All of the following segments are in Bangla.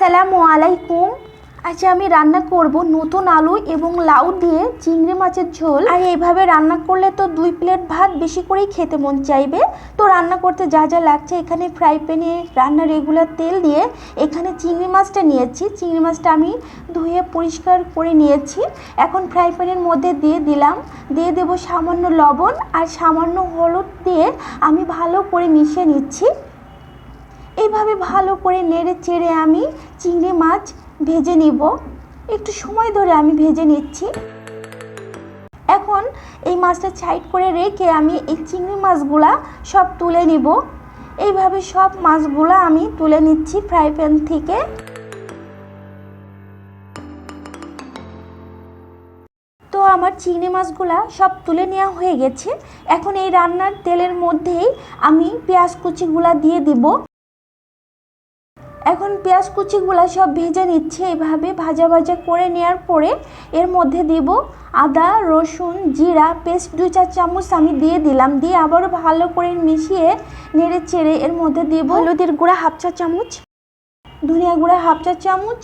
আসসালামু আলাইকুম। আজ আমি রান্না করব নতুন আলু এবং লাউ দিয়ে চিংড়ি মাছের ঝোল। আর এইভাবে রান্না করলে তো দুই প্লেট ভাত বেশি করেই খেতে মন চাইবে। তো রান্না করতে যা যা লাগছে এখানে ফ্রাই প্যানে রান্না রেগুলার তেল দিয়ে এখানে চিংড়ি মাছটা নিয়েছি। চিংড়ি মাছটা আমি ধুয়ে পরিষ্কার করে নিয়েছি। এখন ফ্রাই প্যানের মধ্যে দিয়ে দিলাম। দিয়ে দেবো সামান্য লবণ আর সামান্য হলুদ দিয়ে আমি ভালো করে মিশিয়ে নিচ্ছি। এইভাবে ভালো করে নেড়ে চেড়ে আমি চিংড়ি মাছ ভেজে নিব। একটু সময় ধরে আমি ভেজে নিচ্ছি। এখন এই মাছটা সাইড করে রেখে আমি এই চিংড়ি মাছগুলা সব তুলে নিব। এইভাবে সব মাছগুলা আমি তুলে নিচ্ছি ফ্রাই প্যান থেকে। তো আমার চিংড়ি মাছগুলা সব তুলে নেওয়া হয়ে গেছে। এখন এই রান্নার তেলের মধ্যেই আমি পেঁয়াজ কুচিগুলা দিয়ে দিব। এখন পেঁয়াজ কুচিগুলো সব ভেজে নিচ্ছে এভাবে ভাজা ভাজা করে নেওয়ার পরে এর মধ্যে দিব আদা রসুন জিরা পেস্ট দু চার চামচ আমি দিয়ে দিলাম দিয়ে আবারও ভালো করে মিশিয়ে নেড়ে চেড়ে এর মধ্যে দিব হলুদের গুঁড়া হাফ চা চামচ ধনিয়া গুঁড়া হাফ চা চামচ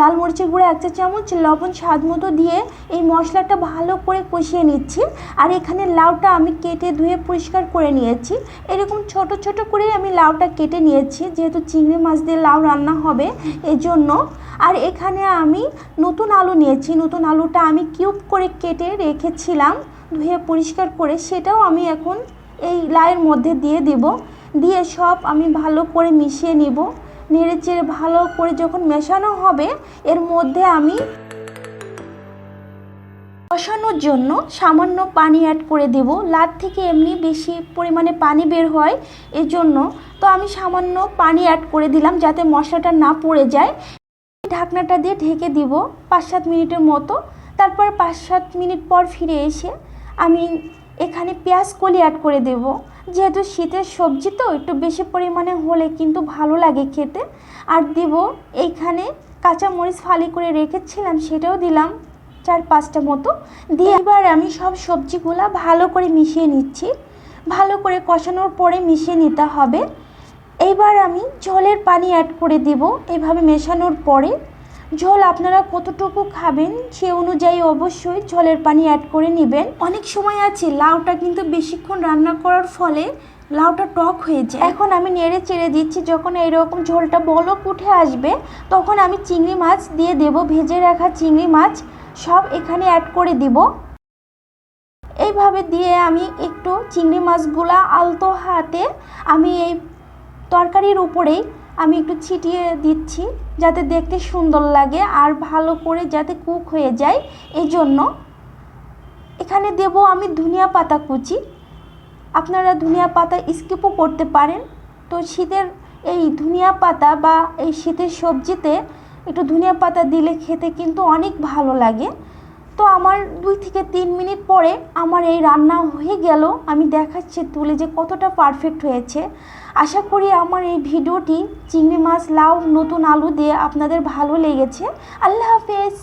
লাল মরিচের গুঁড়ো এক চা চামচ, লবণ স্বাদ মতো দিয়ে এই মশলাটা ভালো করে কষিয়ে নিচ্ছি। আর এখানে লাউটা আমি কেটে ধুয়ে পরিষ্কার করে নিয়েছি। এরকম ছোট ছোট করে আমি লাউটা কেটে নিয়েছি, যেহেতু চিংড়ি মাছ দিয়ে লাউ রান্না হবে এজন্য। আর এখানে আমি নতুন আলু নিয়েছি, নতুন আলুটা আমি কিউব করে কেটে রেখেছিলাম, ধুয়ে পরিষ্কার করে। সেটাও আমি এখন এই লাউয়ের মধ্যে দিয়ে দেব। দিয়ে সব আমি ভালো করে মিশিয়ে নিব। নেড়ে চেড়ে ভালো করে যখন মেশানো হবে, এর মধ্যে আমি কষানোর জন্য সামান্য পানি অ্যাড করে দেব। লাদ থেকে এমনি বেশি পরিমাণে পানি বের হয়, এজন্য তো আমি সামান্য পানি অ্যাড করে দিলাম যাতে মশলাটা না পড়ে যায়। ঢাকনাটা দিয়ে ঢেকে দিব পাঁচ সাত মিনিটের মতো। তারপর পাঁচ সাত মিনিট পর ফিরে এসে আমি এখানে পেঁয়াজ কলি অ্যাড করে দেব। যেহেতু শীতের সবজি তো একটু বেশি পরিমাণে হলে কিন্তু ভালো লাগে খেতে। আর দিব এইখানে কাঁচা মরিচ ফালি করে রেখেছিলাম, সেটাও দিলাম চার পাঁচটা মতো। দিয়ে এবার আমি সব সবজিগুলো ভালো করে মিশিয়ে নিচ্ছি। ভালো করে কষানোর পরে মিশিয়ে নিতে হবে। এইবার আমি জলের পানি অ্যাড করে দিব। এভাবে মেশানোর পরে ঝোল আপনারা কতটুকু খাবেন সে অনুযায়ী অবশ্যই ঝোলের পানি অ্যাড করে নেবেন। অনেক সময় আছে, লাউটা কিন্তু বেশিক্ষণ রান্না করার ফলে লাউটা টক হয়ে যায়। এখন আমি নেড়ে চেড়ে দিচ্ছি, যখন এইরকম ঝোলটা বলক উঠে আসবে, তখন আমি চিংড়ি মাছ দিয়ে দেব, ভেজে রাখা চিংড়ি মাছ, সব এখানে অ্যাড করে দিব। এইভাবে দিয়ে আমি একটু চিংড়ি মাছগুলা আলতো হাতে আমি এই তরকারির উপরেই আমি একটু ছিটিয়ে দিচ্ছি যাতে দেখতে সুন্দর লাগে আর ভালো করে যাতে কুক হয়ে যায়। এই জন্য এখানে দেব আমি ধনিয়া পাতা কুচি। আপনারা ধনিয়া পাতা স্কিপও করতে পারেন। তো শীতের এই ধনিয়া পাতা বা এই শীতের সবজিতে একটু ধনিয়া পাতা দিলে খেতে কিন্তু অনেক ভালো লাগে। তো আমার দুই থেকে তিন মিনিট পরে আমার এই রান্না হয়ে গেল। আমি দেখাচ্ছি তুলে যে কতটা পারফেক্ট হয়েছে। আশা করি আমার এই ভিডিওটি চিংড়ি মাছ লাউ নতুন আলু দিয়ে আপনাদের ভালো লেগেছে। আল্লাহ হাফেজ।